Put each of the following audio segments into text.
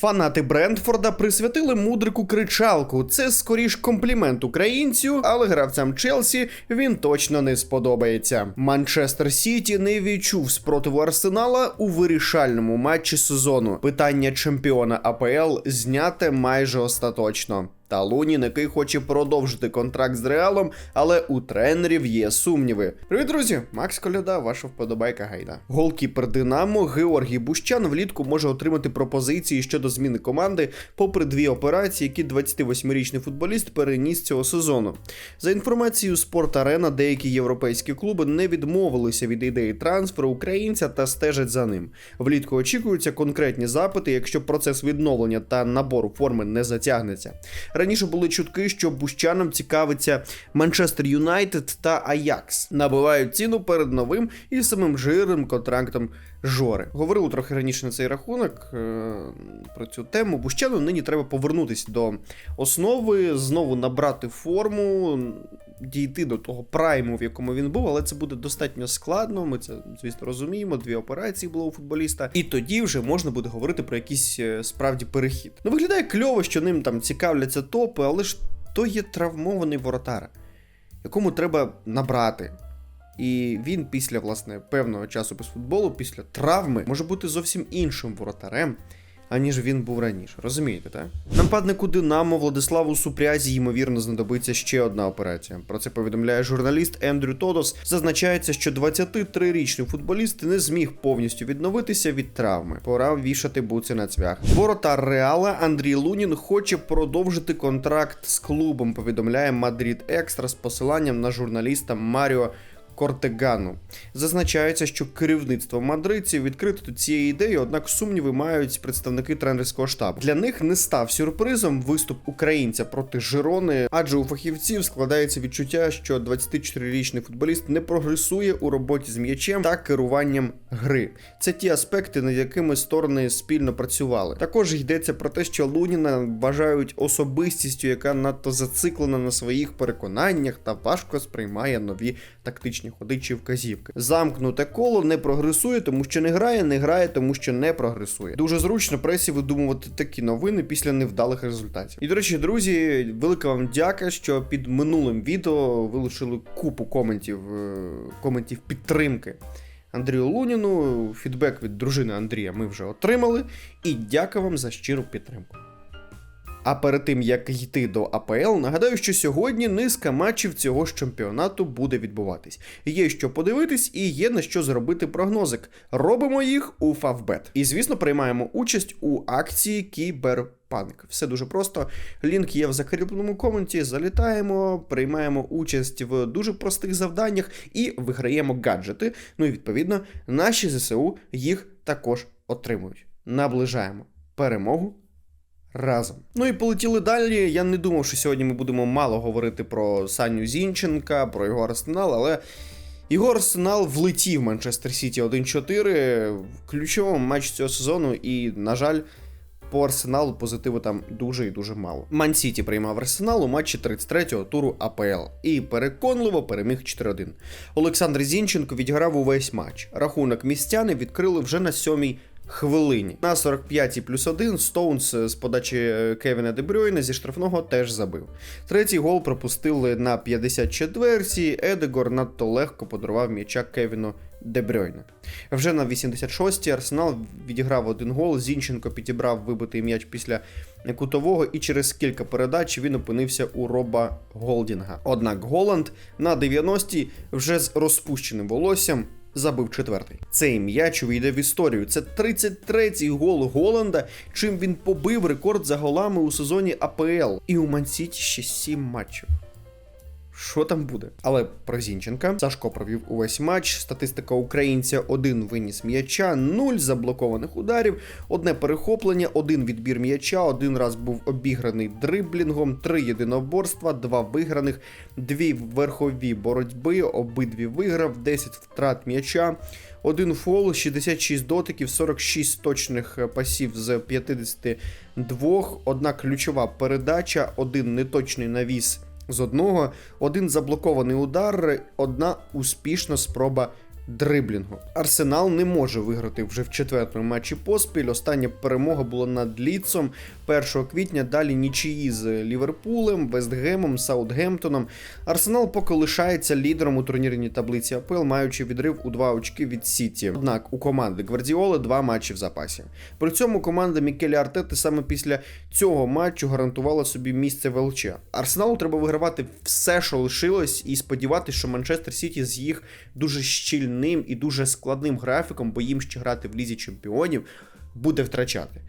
Фанати Брентфорда присвятили мудрику кричалку. Це скоріш комплімент українцю, але гравцям Челсі він точно не сподобається. Манчестер Сіті не відчув спротиву Арсенала у вирішальному матчі сезону. Питання чемпіона АПЛ зняте майже остаточно. Та Лунін, який хоче продовжити контракт з Реалом, але у тренерів є сумніви. Привіт, друзі! Макс Коляда, ваша вподобайка гайда. Голкіпер Динамо Георгій Бущан влітку може отримати пропозиції щодо зміни команди, попри дві операції, які 28-річний футболіст переніс цього сезону. За інформацією Спорт Арена, деякі європейські клуби не відмовилися від ідеї трансферу українця та стежать за ним. Влітку очікуються конкретні запити, якщо процес відновлення та набору форми не затягнеться. Раніше були чутки, що бущаном цікавиться Манчестер Юнайтед та Аякс. Набивають ціну перед новим і самим жирним контрактом Жори. Говорили трохи раніше на цей рахунок е- про цю тему. Бущану нині треба повернутися до основи, знову набрати форму. Дійти до того прайму, в якому він був, але це буде достатньо складно. Ми це, звісно, розуміємо. Дві операції було у футболіста, і тоді вже можна буде говорити про якийсь е, справді перехід. Ну виглядає кльово, що ним там цікавляться топи, але ж то є травмований воротар, якому треба набрати. І він після власне певного часу без футболу, після травми, може бути зовсім іншим воротарем, аніж він був раніше. Розумієте, так? Нападнику Динамо Владиславу Супрязі, ймовірно, знадобиться ще одна операція. Про це повідомляє журналіст Ендрю Тодос. Зазначається, що 23-річний футболіст не зміг повністю відновитися від травми. Пора вішати буци на цвях. Воротар Реала Андрій Лунін хоче продовжити контракт з клубом. Повідомляє Мадрид Екстра з посиланням на журналіста Маріо. Кортегану. Зазначається, що керівництво мадридців відкрите до цієї ідеї, однак сумніви мають представники тренерського штабу. Для них не став сюрпризом виступ українця проти Жирони, адже у фахівців складається відчуття, що 24-річний футболіст не прогресує у роботі з м'ячем та керуванням гри. Це ті аспекти, над якими сторони спільно працювали. Також йдеться про те, що Луніна вважають особистістю, яка надто зациклена на своїх переконаннях та важко сприймає нові тактичні ходи чи вказівки. Замкнуте коло не прогресує, тому що не грає, не грає, тому що не прогресує. Дуже зручно пресі видумувати такі новини після невдалих результатів. І до речі, друзі, велика вам дяка, що під минулим відео ви лишили купу коментів, е, коментів підтримки. Андрію Луніну, фідбек від дружини Андрія ми вже отримали. І дякую вам за щиру підтримку. А перед тим як йти до АПЛ, нагадаю, що сьогодні низка матчів цього ж чемпіонату буде відбуватись. Є що подивитись і є на що зробити прогнозик. Робимо їх у Фавбет. І звісно, приймаємо участь у акції Кіберпанк. Все дуже просто. Лінк є в закріпленому коменті. Залітаємо, приймаємо участь в дуже простих завданнях і виграємо гаджети. Ну і відповідно, наші ЗСУ їх також отримують. Наближаємо перемогу разом. Ну і полетіли далі. Я не думав, що сьогодні ми будемо мало говорити про Саню Зінченка, про його арсенал, але. Його арсенал влетів Манчестер Сіті 1-4 в ключовому матчі цього сезону, і, на жаль, по арсеналу позитиву там дуже і дуже мало. Ман Сіті приймав арсенал у матчі 33-го туру АПЛ і переконливо переміг 4-1. Олександр Зінченко відіграв увесь матч. Рахунок містяни відкрили вже на сьомій хвилині. На 45-й плюс 1 Стоунс з подачі Кевіна Дебрюйна зі штрафного теж забив. Третій гол пропустили на 54-й. Едегор надто легко подарував м'яча Кевіну Дебрюйна. Вже на 86-й Арсенал відіграв один гол. Зінченко підібрав вибитий м'яч після кутового, і через кілька передач він опинився у Роба Голдінга. Однак Голланд на 90-й вже з розпущеним волоссям забив четвертий. Цей м'яч увійде в історію. Це 33-й гол Голланда, чим він побив рекорд за голами у сезоні АПЛ. І у Мансіті ще 7 матчів. Що там буде? Але про Зінченка Сашко провів увесь матч. Статистика українця: один виніс м'яча, нуль заблокованих ударів, одне перехоплення, один відбір м'яча, один раз був обіграний дриблінгом, три єдиноборства, два виграних, дві верхові боротьби, обидві виграв, 10 втрат м'яча. Один фол, 66 дотиків, 46 точних пасів з 52, одна ключова передача, один неточний навіс з одного, один заблокований удар, одна успішна спроба дриблінгу. Арсенал не може виграти вже в четвертому матчі поспіль. Остання перемога була над Ліцом 1 квітня. Далі нічиї з Ліверпулем, Вестгемом, Саутгемптоном. Арсенал поки лишається лідером у турнірній таблиці АПЛ, маючи відрив у два очки від Сіті. Однак у команди Гвардіоли два матчі в запасі. При цьому команда Мікеля Артети саме після цього матчу гарантувала собі місце в ЛЧ. Арсеналу треба вигравати все, що лишилось, і сподіватися, що Манчестер Сіті з їх дуже щільним і дуже складним графіком, бо їм ще грати в лізі чемпіонів, буде втрачати.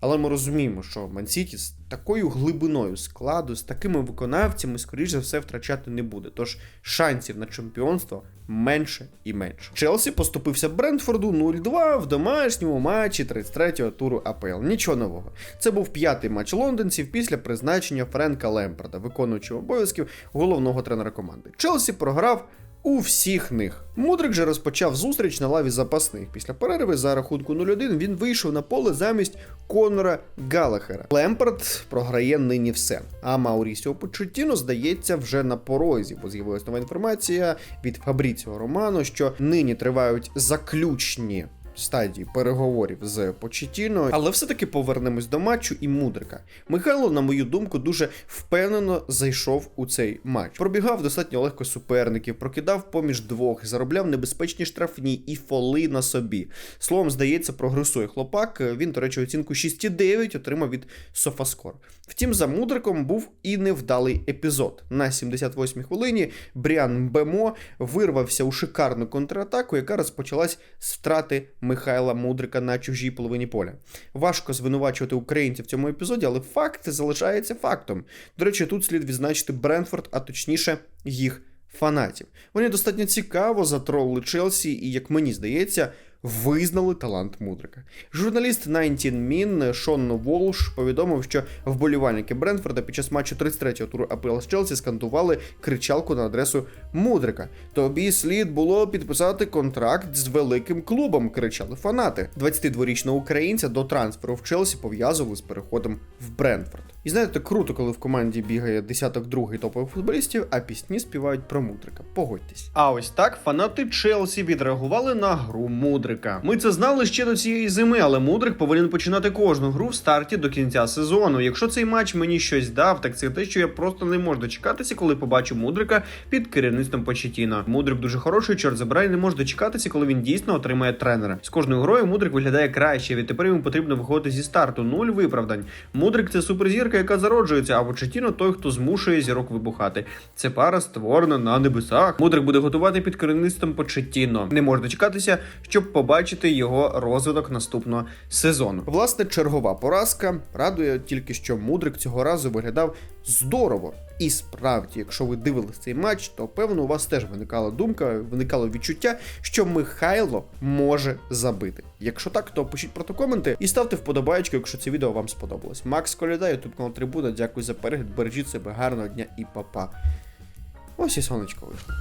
Але ми розуміємо, що Мансіті з такою глибиною складу, з такими виконавцями, скоріш за все, втрачати не буде. Тож шансів на чемпіонство менше і менше. Челсі поступився Брентфорду 0-2 в домашньому матчі 33-го туру АПЛ. Нічого нового. Це був п'ятий матч лондонців після призначення Френка Лемпарда, виконуючого обов'язків головного тренера команди. Челсі програв. У всіх них Мудрик же розпочав зустріч на лаві запасних. Після перерви за рахунку 0-1 він вийшов на поле замість Конора Галахера. Лемпард програє нині все. А Маурісіо Почеттіно, здається, вже на порозі, бо з'явилася нова інформація від Фабріціо Романо, що нині тривають заключні. Стадії переговорів з Почетіно, але все-таки повернемось до матчу і Мудрика. Михайло, на мою думку, дуже впевнено зайшов у цей матч. Пробігав достатньо легко суперників, прокидав поміж двох, заробляв небезпечні штрафні і фоли на собі. Словом, здається, прогресує хлопак. Він, до речі, оцінку 6,9 отримав від Софаскор. Втім, за мудриком був і невдалий епізод. На 78-й хвилині Бріан Бемо вирвався у шикарну контратаку, яка розпочалась з втрати Михайла Мудрика на чужій половині поля. Важко звинувачувати українців в цьому епізоді, але факт залишається фактом. До речі, тут слід відзначити Бренфорд, а точніше їх фанатів. Вони достатньо цікаво затролили Челсі, і, як мені здається, визнали талант Мудрика. Журналіст 19 Min Шон Волш повідомив, що вболівальники Брентфорда під час матчу 33-го туру АПЛ з Челсі скандували кричалку на адресу Мудрика. Тобі слід було підписати контракт з великим клубом, кричали фанати. 22-річного українця до трансферу в Челсі пов'язували з переходом в Брентфорд. І знаєте, круто, коли в команді бігає десяток другий топових футболістів, а пісні співають про Мудрика. Погодьтесь. А ось так фанати Челсі відреагували на гру Мудрика. Ми це знали ще до цієї зими, але Мудрик повинен починати кожну гру в старті до кінця сезону. Якщо цей матч мені щось дав, так це те, що я просто не можу дочекатися, коли побачу Мудрика під керівництвом Почетіна. Мудрик дуже хороший, чорт забирай, не може дочекатися, коли він дійсно отримає тренера. З кожною грою Мудрик виглядає краще. Відтепер йому потрібно виходити зі старту. Нуль виправдань. Мудрик це суперзірка, яка зароджується, а Почетіно той, хто змушує зірок вибухати. Це пара створена на небесах. Мудрик буде готувати під керівництвом Почетіно. Не можна чекатися, щоб побачити його розвиток наступного сезону. Власне, чергова поразка радує тільки, що Мудрик цього разу виглядав здорово. І справді, якщо ви дивились цей матч, то певно у вас теж виникала думка, виникало відчуття, що Михайло може забити. Якщо так, то пишіть про то коменти і ставте вподобайку, якщо це відео вам сподобалось. Макс Коляда, ютуб канал Трибуна. Дякую за перегляд. Бережіть себе, гарного дня і па-па. Ось і сонечко вийшло.